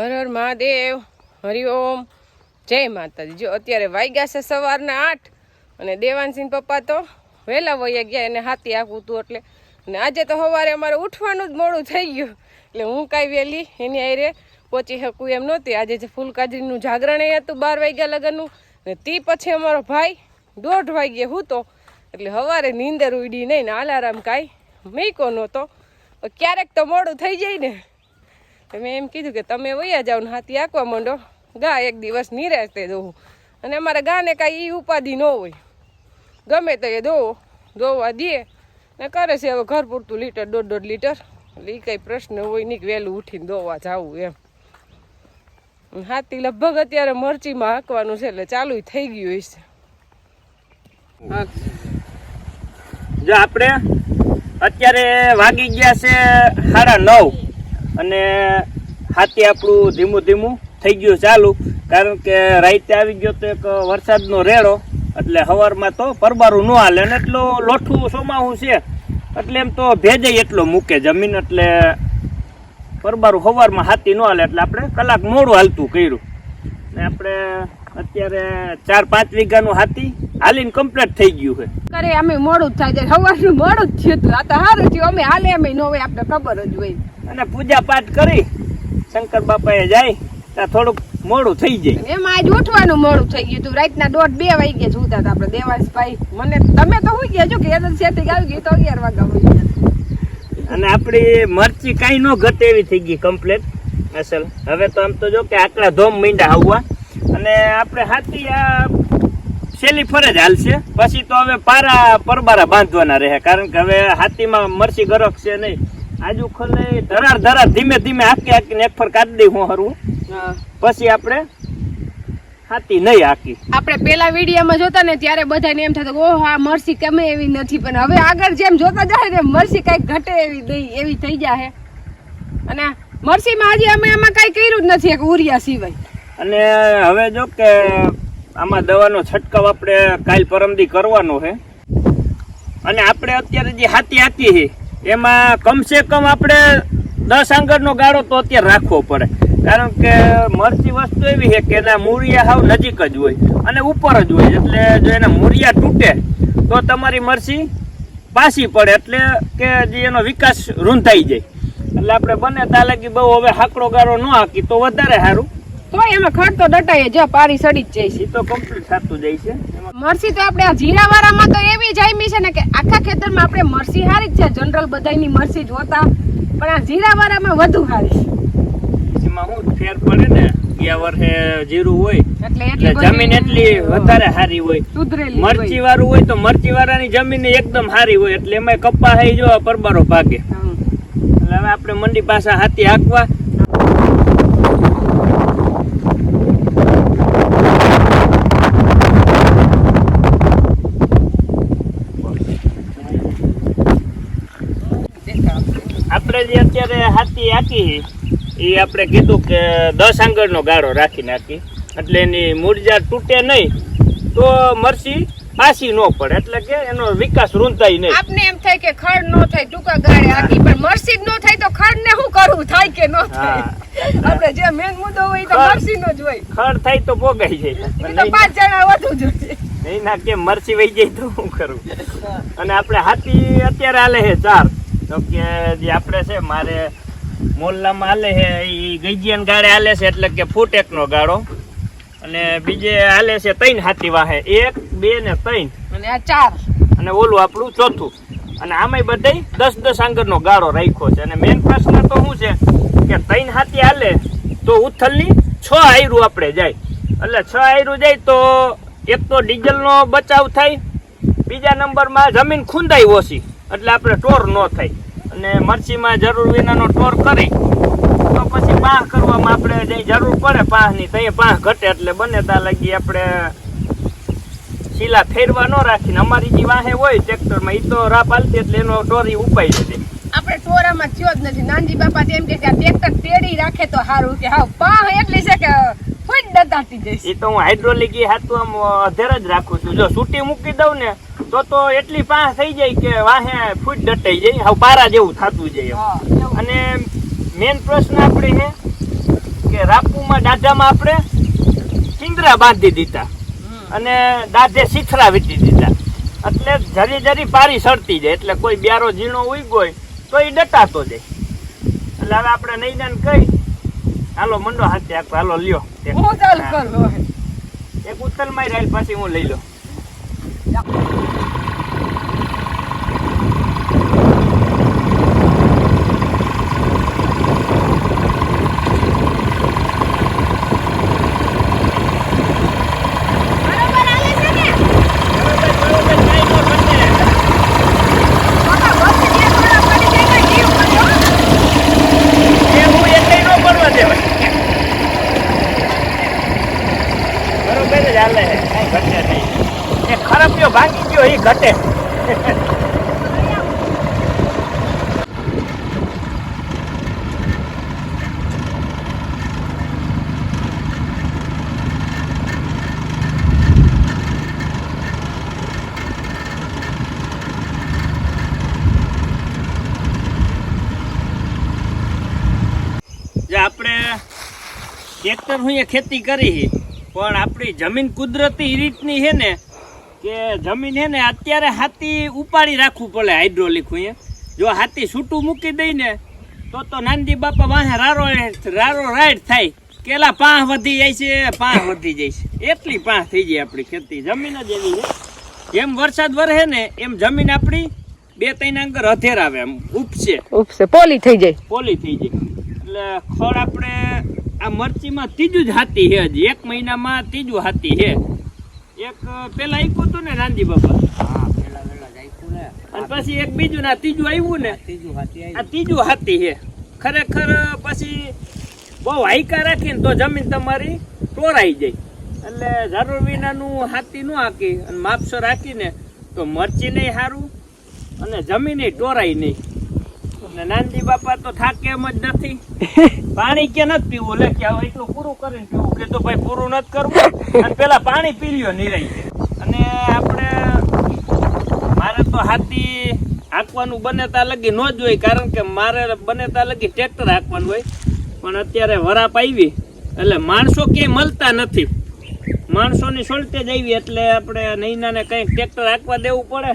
હર હર મહાદેવ હરિઓમ જય માતાજી. જો અત્યારે વાગ્યા છે સવારના આઠ અને દેવાનસિંહ પપ્પા તો વહેલા વયા ગયા એને હાથી આપવું હતું એટલે અને આજે તો સવારે અમારે ઉઠવાનું જ મોડું થઈ ગયું. એટલે હું કાંઈ વહેલી એની આરે પહોંચી શકું એમ નહોતી. આજે જે ફૂલકાજરીનું જાગરણ એ હતું બાર વાગ્યા લગનનું ને તે પછી અમારો ભાઈ દોઢ વાગ્યે હૂતો. એટલે સવારે નીંદર ઉડી નહીં ને અલારામ કાંઈ મેકો નહોતો. ક્યારેક તો મોડું થઈ જાય ને. તો મેં એમ કીધું કે તમે વૈયા જાઓ ને હાથી આંકવા માંડો. ગા એક દિવસ નિરાશતે દોવું અને અમારા ગાને કાંઈ એ ઉપાધિ ન હોય. ગમે તો દોવો દોવા દે. ને કરે છે હવે ઘર પૂરતું લીટર, દોઢ દોઢ લીટર. એટલે એ કંઈ પ્રશ્ન હોય નહીં વહેલું ઉઠીને દોવા જવું એમ. હાથી લગભગ અત્યારે મરચીમાં હાંકવાનું છે એટલે ચાલુ થઈ ગયું હશે. જો આપણે અત્યારે વાગી ગયા છે સાડા નવ. અને હાથી આપણું ધીમું ધીમું થઈ ગયું ચાલુ. કારણ કે રાતે આવી ગયો તો એક વરસાદનો રેડો. એટલે હવારમાં તો પરબારું ન હાલે અને એટલું લોઠું સોમાવું છે. એટલે એમ તો ભેજે એટલો મૂકે જમીન એટલે પરબારું હવારમાં હાથી ન હાલે એટલે આપણે કલાક મોડું હાલતું કર્યું. ને આપણે અત્યારે ચાર પાંચ વીઘાનું હાથી હાલીને કમ્પ્લીટ થઈ ગયું છે. અરે અમે મોડું થાય છે સવારનું મોડું જ થયું હતું. આ તો સારું થયું, અમે હાલે, અમે ન હોય, આપણે ખબર જ હોય. અને પૂજા પાઠ કરી શંકર બાપાએ જાય ત્યાં થોડુંક મોડું થઈ જાય. એમાં આજ ઉઠવાનું મોડું થઈ ગયું હતું રાતના દોઢ બે વાગે સુતા હતા આપણે દેવાંશભાઈ. મને તમે તો હોઈ ગયા છો કે એદર સેટિંગ આવી ગયું તો અગિયાર વાગ્યા હોય. ગયા અને આપણી મરચી કાંઈ ન ઘટે એવી થઈ ગઈ કમ્પ્લેટ અસલ. હવે તો આમ તો જો કે આકડા ધોમ મીંડા આવવા અને આપણે હાથી આ છેલ્લી ફરજ હાલશે. પછી તો હવે પારા પરબારા બાંધવાના રહે. કારણ કે હવે હાથીમાં મરચી ગરક છે નહીં. આજુ ખોલે ધરાર ધરાર ધીમે ધીમે હાકી હાકીને એક ફર કાઢી દઈ હું હરું. પછી આપણે હાથી નહીં હાકી. આપણે પેલા વિડીયોમાં જોતા ને ત્યારે બધાને એમ થતું ઓહ આ મરસી કમે એવી નથી. પણ હવે આગળ જેમ જોતા જાય ને મરસી કઈ ઘટે એવી નહીં એવી થઈ જાય અને મરસીમાં હજી અમે એમાં કઈ કર્યું જ નથી એક ઉરિયા સિવાય. અને હવે જો કે આમાં દવાનો છંટકાવ આપણે કાલ પરમદી કરવાનો છે અને આપણે અત્યારે જે હાથી હાકી છે એમાં કમસે કમ આપણે દસ આંગળનો ગાળો તો અત્યારે રાખવો પડે. કારણ કે મરચી વસ્તુ એવી છે કે એના મૂળિયા હાવ નજીક જ હોય અને ઉપર જ હોય. એટલે જો એના મૂળિયા તૂટે, તો તમારી મરચી પાછી પડે એટલે કે જે એનો વિકાસ રૂંધાઈ જાય. એટલે આપણે બને તાલે કે બહુ હવે હાકડો ગાળો ન હાકી તો વધારે સારું. તો એમાં ખડ તો દટાય જ પારી સડી જ જાય છે. તો કમ્પ્લીટ થતું જાય છે. મરસી તો આપણે આ જીરાવાળામાં તો એવી જામી છે ને કે આખા ખેતરમાં આપણે મરસી હારી જ છે. જનરલ બધાની મરસી જોતા પણ આ જીરાવાળામાં વધુ હારી એમાં હું ફેર પડે ને ગયા વર્ષે જીરું હોય એટલે એટલે જમીન એટલી વધારે સારી હોય. મરચી વાળું હોય તો મરચી વાળાની જમીન એકદમ સારી હોય એટલે એમાં કપ્પા હઈ જો પરબારો ભાગે. એટલે હવે આપણે મંડી પાસે હાથી હાંકવા આપણે જે અત્યારે હાથી હાકી. એ આપણે કીધું કે દસ આંગળનો ગાળો રાખી નાખી. એટલે એની મૂળજા તૂટે નહીં તો મરસી પાછી ન પડે. એટલે કે એનો વિકાસ રૂંધાય નહીં. આપને એમ થાય કે ખડ ન થાય ટૂંકા ગાળે આખી પણ મરસી ન થાય તો ખડ ને શું કરવું? થાય કે ન થાય? આપણે જે મેન મુદ્દો હોય તો મરસી નો જ હોય. ખડ થાય તો ભોગાઈ જાય. તો પાંચ જણા વધુ જોઈએ નહીં ના કે મરસી વહી જાય તો શું કરું અને આપણે હાથી અત્યારે હાલે છે ચાર. તો કે જે આપણે છે મારે મોલ્લામાં હાલે છે એ ગઈજીયાન ગાળે હાલે છે એટલે કે ફૂટ એકનો ગાળો. અને બીજે હાલે છે ત્રણ હાથી વાહે. એક બે ને ત્રણ. અને આ ચાર. અને ઓલું આપણું ચોથું. અને આમાંય બધાય દસ દસ આંગળનો ગાળો રાખ્યો છે. અને મેઇન પ્રશ્ન તો શું છે કે ત્રણ હાથી હાલે તો ઉથલની છ આયરું આપણે જાય. એટલે છ આયરું જાય તો એક તો ડીઝલનો બચાવ થાય. બીજા નંબરમાં જમીન ખૂંદાઈ ઓછી. એટલે આપણે ટોર ન થાય. અને મરચીમાં જરૂર વિનાનો ટોર કરી. તો પછી પાહ કરવામાં આપણે જે જરૂર પડે પાહની ત્યાં પાહ ઘટે. એટલે બને ત્યાં લગી આપણે શીલા ફેરવા ન રાખીને. અમારી જે વાહે હોય ટ્રેક્ટરમાં એ તો રાપ હાલતી એટલે એનો ટોરી ઉપાઈ જતી આપણે ટોરામાં થયો જ નથી. નાનજી બાપા એમ કે ટ્રેક્ટર તેડી રાખે તો સારું કે હા પાહ એટલી છે કે ફૂટ દતાતી જઈશ. એ તો હું હાઇડ્રોલિક એ હાથું આમ અધેર જ રાખું છું. જો સૂટી મૂકી દઉં ને તો તો એટલી પાહ થઈ જાય કે વાહે ફૂટ દટાઈ જાય હવે પારા જેવું થતું જાય અને મેન પ્રશ્ન આપણે છે કે રાપુમાં દાઢામાં આપણે ચિંદરા બાંધી દીધા. અને દાઢે શીથરા વીટી દીધા. એટલે જરી જરી પારી સડતી જાય એટલે કોઈ બ્યારો ઝીણો ઉઈ હોય તો એ ડટાતો જાય. એટલે હવે આપણે નૈનાને કહી હાલો મંડો હાથે આપો હાલો લ્યો. એક. હું ચાલુ હા. કરું એક ઉત્તલમાં રહેલ પછી હું લઈ લઉં એવું એટલે નો પડવા દેવાય. બરોબર જ હાલે છે. કાંઈ ઘટે નહીં. ખરાબિયો ભાંગી ગયો એ ઘટે. આપણે ટ્રેક્ટર હું ખેતી કરી પણ આપણી જમીન કુદરતી રીતની છે ને કે જમીન છે ને અત્યારે હાથી ઉપાડી રાખવું પડે હાઇડ્રોલિક હું જો હાથી છૂટું મૂકી દઈ ને તો તો નાનજી બાપા વાહે રારો રારો રાઈડ થાય. કેલા પાંહ વધી જાય છે પાંહ વધી જાય છે. એટલી પાંહ થઈ જાય આપણી ખેતી. જમીન જ એવી છે. જેમ વરસાદ વરસે ને એમ જમીન આપણી બે ત્રણ અંગર અધેર આવે એમ. ઉપસે ઉપસે પોલી થઈ જાય. પોલી થઈ જાય. એટલે ખડ આપણે આ મરચીમાં ત્રીજું જ હાથી છે હજી. એક મહિનામાં ત્રીજું હાથી છે. એક પેલા આપ્યું હતું ને રાંધી બાપા? અને પછી એક બીજું ને ત્રીજું આવ્યું ને? આ ત્રીજું હાથી છે. ખરેખર પછી બહુ હાઈકા રાખીને તો જમીન તમારી ટોરાઈ જાય. એટલે જરૂર વિનાનું હાથી ન હાકી અને માપસો રાખીને તો મરચી નહીં સારું અને જમીન ટોરાય નહીં. નાનજી બાપા તો થાકે એમ જ નથી. પાણી કે નથી પીવું? લે કે હવે એટલું પૂરું કરીને પીવું. કે તો ભાઈ પૂરું નથી કરવું. અને પેલા પાણી પી લ્યો નિરાઈ અને આપણે મારે તો હાથી હાંકવાનું બને ત્યાં લગી ન જ હોય કારણ કે મારે બને ત્યાં લગી ટ્રેક્ટર હાંકવાનું હોય. પણ અત્યારે વરાપ આવી. એટલે માણસો ક્યાંય મળતા નથી. માણસોની સોલતે જ આવી એટલે આપણે નૈનાને કંઈક ટ્રેક્ટર હાંકવા દેવું પડે.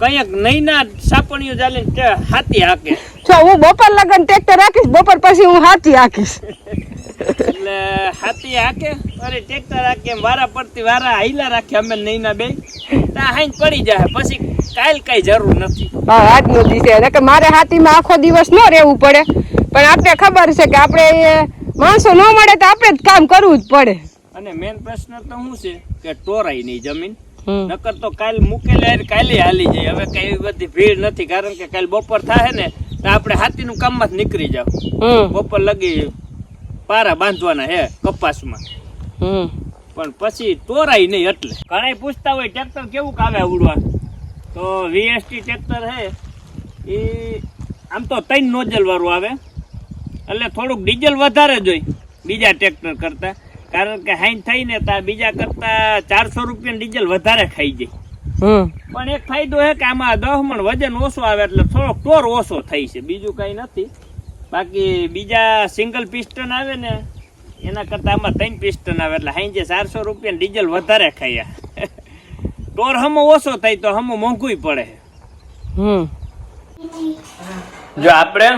કંઈક નૈના સાપણીઓ ચાલીને તે હાથી હાકે. જો હું બપોર લગન ટ્રેક્ટર રાખીશ બપોર પછી હું હાથી હાકીશ. એટલે હાથી હાકે અરે ટ્રેક્ટર હાકે વારા પડતી વારા હાઈલા રાખે અમે નૈના બે ત્યાં હાઈન પડી જાય પછી કાલ કઈ જરૂર નથી. હા આજનો દિવસે એટલે કે મારે હાથીમાં આખો દિવસ ન રહેવું પડે. પણ આપણે ખબર છે કે આપણે માણસો ન મળે તો આપણે જ કામ કરવું જ પડે. અને મેન પ્રશ્ન તો શું છે કે ટોરાઈ નહીં જમીન. નકર તો કાલ મૂકેલા કાલે હાલી જાય. હવે કઈ બધી ભીડ નથી કારણ કે કાલ બપોર થાય ને તો આપણે હાથીનું કામમાં જ નીકળી જાવ. બપોર લગી પારા બાંધવાના હે કપાસમાં. પણ પછી તોરાય નહીં એટલે. ઘણા પૂછતા હોય ટ્રેક્ટર કેવું કાવે ઉડવા? તો વીએસટી ટ્રેક્ટર હે એ આમ તો ત્રણ નોઝલ વાળું આવે. એટલે થોડુંક ડીઝલ વધારે જોઈ બીજા ટ્રેક્ટર કરતા. કારણ કે હાઈન થઈને તા બીજા કરતા ચારસો રૂપિયા ડીઝલ વધારે ખાઈ જાય. પણ એક ફાયદો છે કે આમાં દહમણ મણ વજન ઓછો આવે એટલે થોડોક ટોર ઓછો થાય છે. બીજું કઈ નથી. બાકી બીજા સિંગલ પિસ્ટન આવે ને એના કરતા આમાં ત્રણ પિસ્ટન આવે એટલે હાઈ ચારસો રૂપિયા ડીઝલ વધારે ખાયા ટોર હમો ઓછો થાય તો હમો મોંઘું પડે. હમ. જો આપણે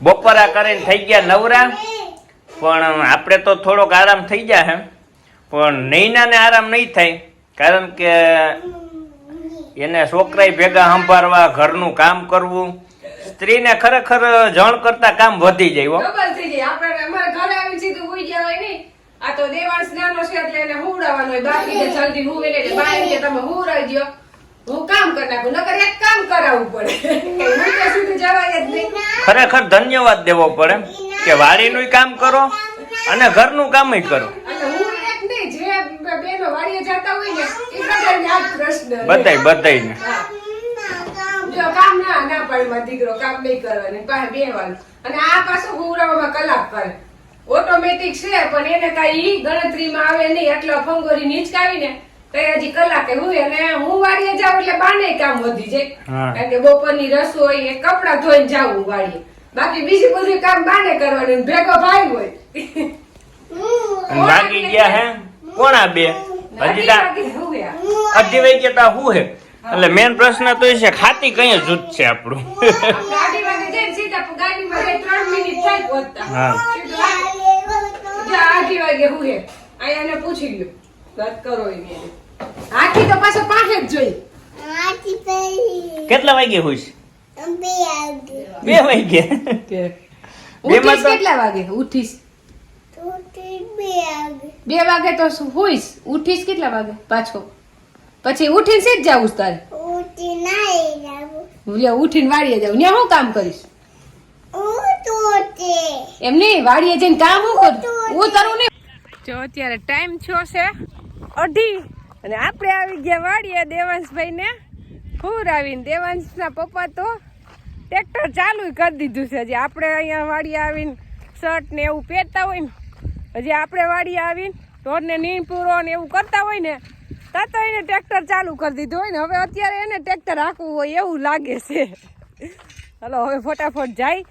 બપોરા કરીને થઈ ગયા નવરા પણ આપણે તો થોડોક આરામ થઈ જાય હે પણ નૈનાને આરામ નહીં થાય. કારણ કે એને છોકરાય ભેગા સંભાળવા ઘરનું કામ કરવું સ્ત્રીને ખરેખર જણ કરતા કામ વધી જાય હો. ડબલ થઈ જાય. આપણે ઘરે આવી સીધું હોય નહીં. આ તો દેવાંશ નાનો છે એટલે એને હુવડાવવાનો હોય. બાકી જલ્દી હુવે એટલે બા કે તમે હુવડાવી હું કામ કરી નાખું નકર એક કામ કરાવવું પડે. હું તો સુધી જવાય જ નહીં. ખરેખર ધન્યવાદ દેવો પડે કે વાડીનું કામ કરો અને ઘરનું કામય કરો. બેનો વાડીએ જતા હોય ને એ બધાને આ પ્રશ્ન બધાય બધાય ને જો કામ ના ના પાડે માં દીકરો કામ નહીં કરવાનું પાસે બેવાનું અને આ પાછો હુવડાવવામાં કલાક કરે. ઓટોમેટિક છે પણ એને કાંઈ ગણતરીમાં આવે નહીં. એટલે ફંગોરી નીચકાવીને હજી કલાકે હોય અને હું વાડીએ જાઉં એટલે બાને કામ વધી જાય. હા. કારણ કે બપોરની રસોઈ એ કપડા ધોઈને જાવું વાડીએ. બાકી બીજું બધું કામ બાને કરવાનું ભેગો ભાઈ હોય. ગયા હે? કોણા બે? હજી. અઢી વાગે તા હું હે? એટલે મેન પ્રશ્ન તો છે ખાતી કઈ જૂથ છે આપણું. હા. આઠી વાગે હું હે. અહીંયા પૂછી લ્યો. વાત કરો એને. આખી તો પાછો પાસે જ જોઈ. કેટલા વાગે હોઈશ બે વાગે. બે તો- કેટલા વાગે? ઉઠીશ. બે વાગે તો શું? હોઈશ. ઉઠીશ કેટલા વાગે? પાછો. પછી ઉઠીને સીધ જાવું છે તારે? લે ઉઠીને વાડીએ જાવ ત્યાં શું કામ કરીશ? એમ નહીં વાડીએ જઈને કામ હું કરું? હું તારું નહીં. જો અત્યારે ટાઈમ થયો છે અઢી. અને આપણે આવી ગયા વાડીએ દેવાંશભાઈ ને ખુર આવીને દેવાંશના પપ્પા તો ટ્રેક્ટર ચાલુ કરી દીધું છે. હજી આપણે અહીંયા વાડીએ આવીને શર્ટ ને એવું પહેરતા હોય ને હજી આપણે વાડીએ આવીને ઢોરને નીણ પૂરો ને એવું કરતા હોય ને ત્યાં તો એને ટ્રેક્ટર ચાલુ કરી દીધું હોય ને, હવે અત્યારે એને ટ્રેક્ટર રાખવું હોય એવું લાગે છે. હલો, હવે ફટાફટ જાય.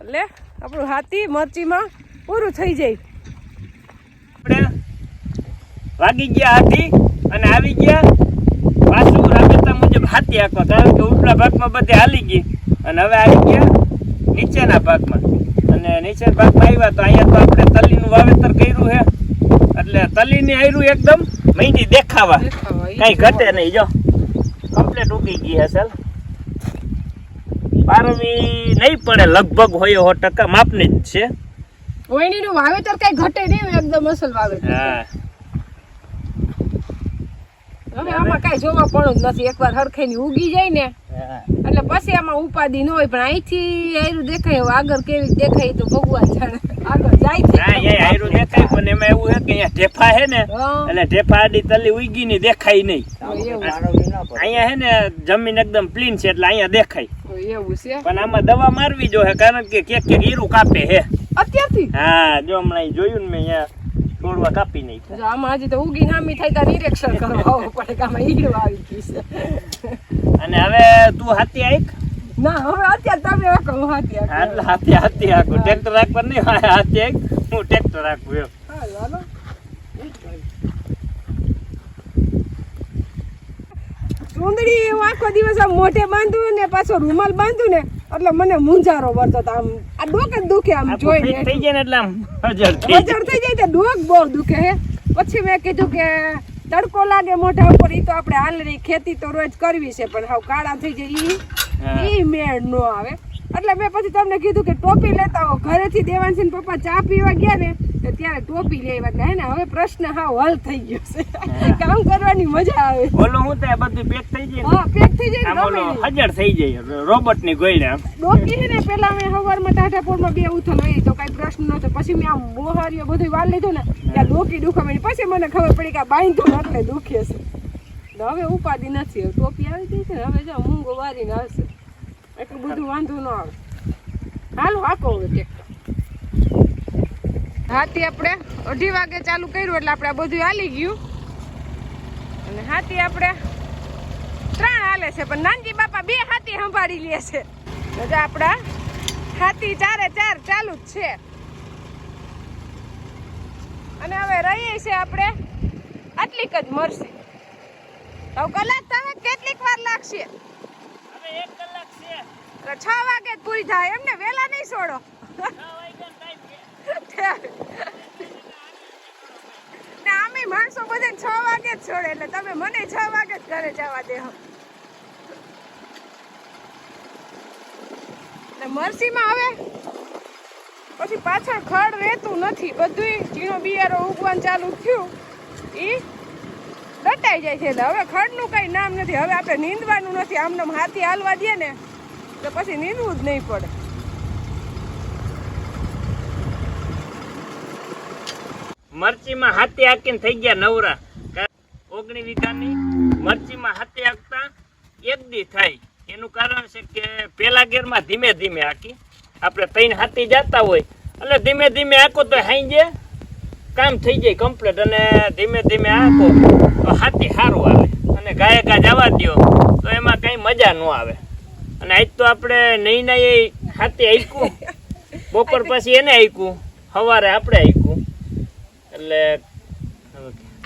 એટલે આપણું હાથી મરચીમાં પૂરું થઈ જાય. વાગી ગયા હાથી અને આવી ગયા. પાછું રાબેતા મુજબ હાથી આખો કારણ કે ઉપલા ભાગમાં બધે હાલી ગઈ. અને હવે આવી ગયા નીચેના ભાગમાં. અને નીચે ભાગમાં આવ્યા તો અહીંયા તો આપણે તલીનું વાવેતર કર્યું છે. એટલે તલીની આયરું એકદમ મહિંદી દેખાવા. કઈ ઘટે નહીં જો. કમ્પ્લેટ ઉગી ગઈ હશે પારવી નહીં પડે લગભગ હોય સો ટકા માપની જ છે. ઓયણીનું વાવેતર કઈ ઘટે નહીં એકદમ અસલ વાવેતર હા. હવે આમાં કઈ જોવા પણ નથી. એકવાર હરખાઈની ઉગી જાય ને હા. એટલે પછી આમાં ઉપાધિ ન હોય પણ અહીંથી આયરું દેખાય આગળ કેવી દેખાય તો ભગવાન જાણે. આગળ જાય છે. હા એ આયરું દેખાય પણ એમાં એવું છે કે અહીંયા ઢેફા છે ને એટલે ઢેફા આડી તલી ઉગી ની દેખાય નહીં. એવું. અહીંયા છે ને જમીન એકદમ પ્લીન છે એટલે અહીંયા દેખાય. એવું છે. પણ આમાં દવા મારવી જો કારણ કે કેક કેક હીરું કાપે હે અત્યારથી? હા જો હમણાં જોયું ને મેં અહીંયા છોડવા કાપી નહીં. આમાં હજી તો ઉગી નામી થાય ત્યાં નિરીક્ષણ કરવા પડે કે આમાં ઈગળું આવી ગયું છે. અને હવે તું હાથી આઈક ના હવે અત્યારે તમે આખો હું હાથી એટલે હાથી હાથી હાકું ટ્રેક્ટર રાખવા નહીં હાથી આઈક હું ટ્રેક્ટર રાખું એમ. ચૂંદડી એવું આખો દિવસ આમ મોઢે બાંધું ને પાછો રૂમાલ બાંધું ને એટલે મને મૂંઝારો વળતો આમ આ ડોક જ દુખે આમ આખું જોઈને. થઈ જાય ને એટલે આમ હજર થઈ જાય થઈ જાય તો ડોક બહુ દુખે હે. પછી મેં કીધું કે તડકો લાગે મોઢા ઉપર ઈ તો આપણે હાલની ખેતી તો રોજ કરવી છે પણ હાવ કાળા થઈ જાય ઈ. ઈ મેળ નો આવે એટલે મેં પછી તમને કીધું કે ટોપી લેતા હો ઘરેથી દેવાંશી પપ્પા ચા પીવા ગયા ને ત્યારે ટોપી લેવા ગયા ને હવે પ્રશ્ન હા હલ થઈ ગયો છે. કામ કરવાની મજા આવે. બોલો હું થાય બધું પેક થઈ જાય હા પેક થઈ જાય ગમે. હજર થઈ જાય રોબોટની ગોઈને ડોકી ને પેલા મેં સવારમાં ટાટાપોરમાં બે ઉથલ હોય તો કઈ પ્રશ્ન નતો પછી મેં આમ મોહારીઓ બધું વાળ લીધું ને ત્યાં ડોકી દુખવા પછી મને ખબર પડી કે ને એટલે દુખે છે. હવે ઉપાધિ નથી ટોપી આવી ગઈ છે હવે જો મૂંગો વારીને આવશે એટલું બધું વાંધો ન આવે. હાલો હાકો હવે ટેક્ટર હાથી આપણે અઢી વાગે ચાલુ કર્યું એટલે આપણે આ બધું હાલી ગયું. અને હાથી આપણે ત્રણ હાલે છે, પણ નાનજી બાપા બે હાથી સંભાળી લે છે. એટલે આપણા હાથી ચારે ચાર ચાલુ જ છે. અને હવે રહીએ છે આપણે આટલીક જ મરસી. તો કલાક તમે કેટલીક વાર લાગશે? હવે છે. વાગે પૂરી થાય. એમને વેલા નહીં છોડો. ને આમે માણસો બધા છ વાગે જ છોડે. એટલે તમે મને છ વાગે જ ઘરે જવા દે મરસીમાં આવે પછી પાછળ ખડ રહેતું નથી. બધુંય ઝીણો બિયારો ઉગવાનું ચાલુ થયું. ઈ દટાઈ જાય છે એટલે હવે ખડનું કંઈ નામ નથી. હવે આપણે નીંદવાનું નથી. આમને આમ હાથી હાલવા દઈએ ને, તો પછી નીંદવું જ નહીં પડે. મરચીમાં હાથી હાકીને થઈ ગયા નવરા. ઓગણી વીઘાની મરચીમાં હાથી હાકતા એક દી થાય. એનું કારણ છે કે પેલા ગેરમાં ધીમે ધીમે હાકી. આપણે ત્રણ હાથી જતા હોય. એટલે ધીમે ધીમે હાકો તો હાંજે કામ થઈ જાય કમ્પ્લીટ અને ધીમે ધીમે આપો. તો હાથી સારું આવે. અને ગાયકા ગા જવા દ્યો તો એમાં કઈ મજા ન આવે. અને આજ તો આપણે નહીં નહીં હાથી આઈકું બપોર પછી એને આઈકું સવારે આપણે આઈકું એટલે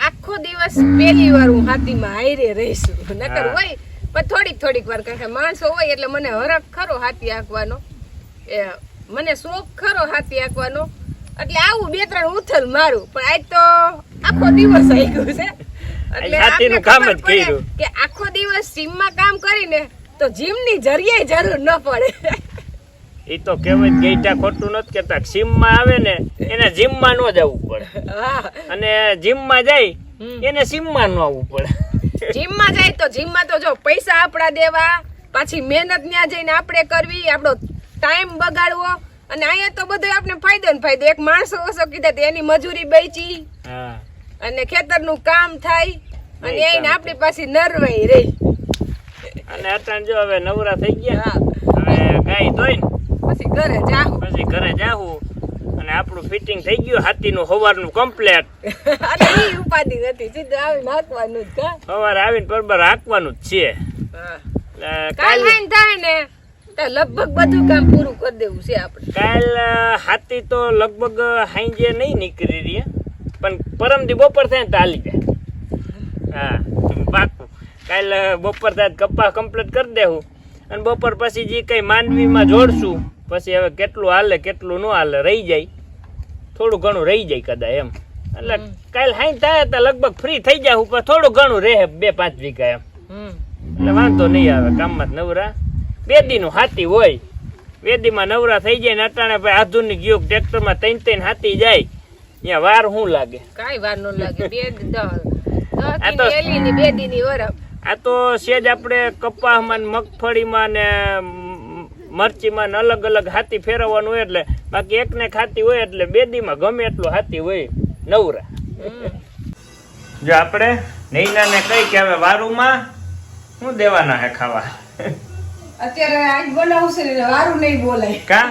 આખો દિવસ પહેલી વાર હું હાથીમાં હાયરે રહીશું. નકર હોય પણ થોડીક થોડીક વાર કારણ કે માણસો હોય એટલે મને હરખ ખરો હાથી આંકવાનો. એ મને શોખ ખરો હાથી આંકવાનો. એટલે આવું બે ત્રણ ઉથલ મારું. પણ આજ તો આખો દિવસ આવી ગયો છે. એટલે હાથીનું કામ જ કર્યું. કે આખો દિવસ જીમમાં કામ કરીને તો જીમની જરીએ જરૂર ન પડે. એ તો કહેવાય ગઈટા ખોટું નથી કેતા જીમમાં આવે ને એને જીમમાં ન જવું પડે. અને જીમમાં જાય. એને જીમમાં ન આવવું પડે. જીમમાં જાય તો જીમમાં તો જો પૈસા આપણા દેવા. પાછી મહેનત ત્યાં જઈને આપણે કરવી આપણો ટાઈમ બગાડવો. અને અહીંયા તો બધો આપણે ફાયદો ને ફાયદો. એક માણસો ઓછો કીધા એની મજૂરી બેચી હા. અને ખેતરનું કામ થાય. અને એને આપણી પાસે નરવાઈ રહી. અને અત્યારે જો હવે નવરા થઈ ગયા હા. હવે ગાય ધોઈ પછી ઘરે જાઉં પછી ઘરે જાવું અને આપણું ફિટિંગ થઈ ગયું હાથીનું સવારનું કમ્પ્લેટ અને એ ઉપાધિ નથી સીધું આવીને નાખવાનું જ કા. સવારે આવીને બરાબર હાંકવાનું જ છે. હા. કાલ હાઈન થાય ને લગભગ બધું કામ પૂરું કરી દેવું છે આપણે. કાલ હાથી તો લગભગ હાંજે નહીં નીકળી રહી પણ પરમદી બપોર થાય ને તો હાલી જાય. હા પાકું. કાલ બપોર થાય કપ્પા કમ્પ્લીટ કરી દેવું. અને બપોર પછી જે કંઈ માંડવીમાં જોડશું પછી હવે કેટલું હાલે કેટલું ન હાલે રહી જાય. થોડું ઘણું રહી જાય કદાચ એમ. એટલે કાલ હાઈ થાય તો લગભગ ફ્રી થઈ જાવ પણ થોડું ઘણું રહે બે પાંચ વીઘા એમ. એટલે વાંધો નહીં આવે કામમાં જ નવરા. બે દીનું હાથી હોય. વેદીમાં નવરા થઈ જાય ને અટાણે ભાઈ આધુનિક યુગ ટ્રેક્ટરમાં ત્રણ ત્રણ હાથી જાય. ત્યાં વાર શું લાગે? કાંઈ વાર ન લાગે. બે આ તો- સેજ આપણે કપાસમાં ને મગફળીમાં ને મરચીમાં ને અલગ અલગ હાથી ફેરવવાનું હોય એટલે બાકી એકને ખાતી હોય એટલે બેદીમાં ગમે એટલું હાથી હોય. નવરા. જો આપણે નૈનાને કહી કે હવે વારુમાં શું દેવાના હે ખાવા? અત્યારે આજ બનાવું છે ને વારું નહીં બોલાય. કા?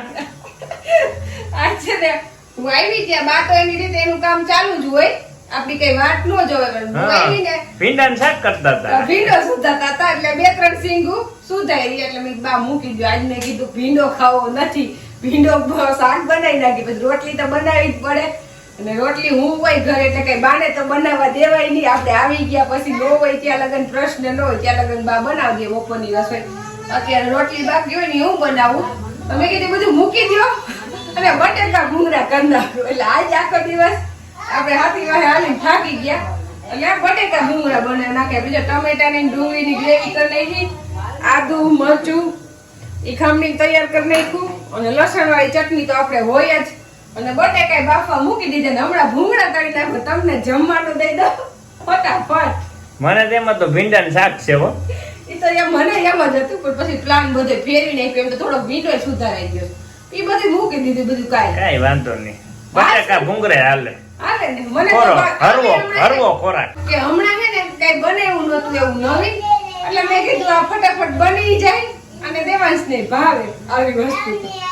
આજ છે ને હું આવી ત્યાં બા તો એની રીતે એનું કામ ચાલુ જ હોય. આપડી કઈ વાત નો જોવે હું આવી ને ભીંડાનું શાક કરતા હતા. ભીંડો સુધાતા હતા એટલે બે ત્રણ સિંગુ સુધાઈ રહી એટલે મેં કીધું, બા મૂકી દો આજ મેં કીધું ભીંડો ખાવો નથી. ભીંડો શાક બનાવી નાખી. પછી રોટલી તો બનાવી જ પડે. અને રોટલી હું હોય ઘરે એટલે કઈ બાને તો બનાવવા દેવાય નહીં. આપણે આવી ગયા પછી નો હોય ત્યાં લગન પ્રશ્ન ન હોય. ત્યાં લગન બા બનાવી દે બપોરની રસોઈ. અત્યારે રોટલી બાકી હોય ને હું બનાવું. તો મેં કીધું બધું મૂકી દો અને બટેકા ભૂંગળા કરી નાખો એટલે આજ આખો દિવસ આપણે હાથી વાહે હાલીને થાકી ગયા. એટલે આ બટેકા ભૂંગળા બનાવી નાખ્યા. બીજા ટમેટાની ડુંગળીની ગ્રેવી કરી નાખી. આદુ, મરચું એ ખમણી તૈયાર કરી નાખ્યું. અને લસણ વાળી ચટણી તો આપણે હોય જ. અને બટેકા બાફા મૂકી દીધા ને હમણાં ભૂંગળા કરી નાખો તમને જમવાનું દઈ દો ફટાફટ. મને તેમાં તો ભીંડાનું શાક છે હો. એ તો એમ મને એમ જ હતું પણ પછી પ્લાન બધે ફેરવી નાખ્યો એમ તો થોડો વિન્ડો સુધારાઈ ગયો. એ બધી મૂકી દીધું બધું કાઈ. કઈ વાંધો નહીં. બટાકા ભૂંગરે હાલે. હાલે ને મને હરવો હરવો ખોરાક. કે હમણાં હે ને કઈ બનાવ્યું નતું એવું નવી. એટલે મેં કીધું આ ફટાફટ બની જાય અને દેવાંશને ભાવે આવી વસ્તુ.